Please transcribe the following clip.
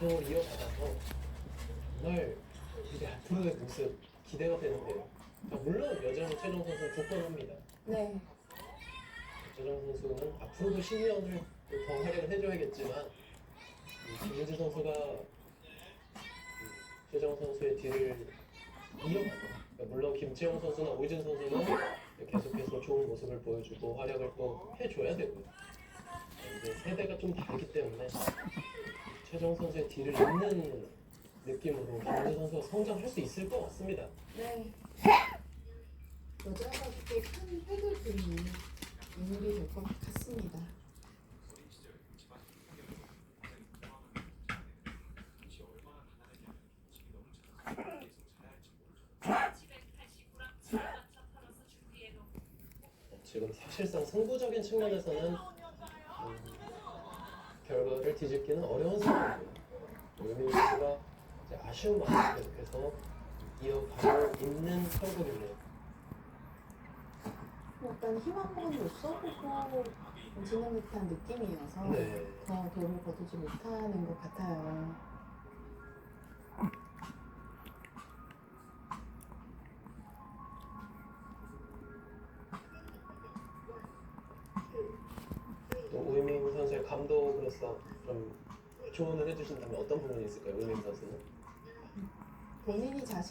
또 이어받아서 정말 이제 앞으로의 모습 기대가 되는데요. 자, 물론 여전히 최종 선수는 굳건합니다. 네. 최정 선수는 앞으로도 신년을 또더 활약을 해줘야겠지만 이 김민재 선수가 이 최정 선수의 뒤를 이어가고 그러니까 물론 김채영 선수나 오진 선수는 계속해서 좋은 모습을 보여주고 활약을 또 해줘야 되고요. 이제 세대가 좀 다르기 때문에 최정 선수의 뒤를 잇는 느낌으로 김민재 선수가 성장할 수 있을 것 같습니다. 네. 여자 가족의 큰 획을 그리는 인물이 될 것 같습니다. 지금 사실상 승부적인 측면에서는 음, 결과를 뒤집기는 어려운 상황이고요. 이제 아쉬운 마음 계속해서 이어가고 있는 형국이네요. 약간 희망만 못 써보고 지는 듯한 느낌이어서 네. 더 도움을 거두지 못하는 것 같아요. 또 우이밍 선수의 감독으로서 좀 조언을 해주신다면 어떤 부분이 있을까요, 우이밍 선수는? 본인이 자신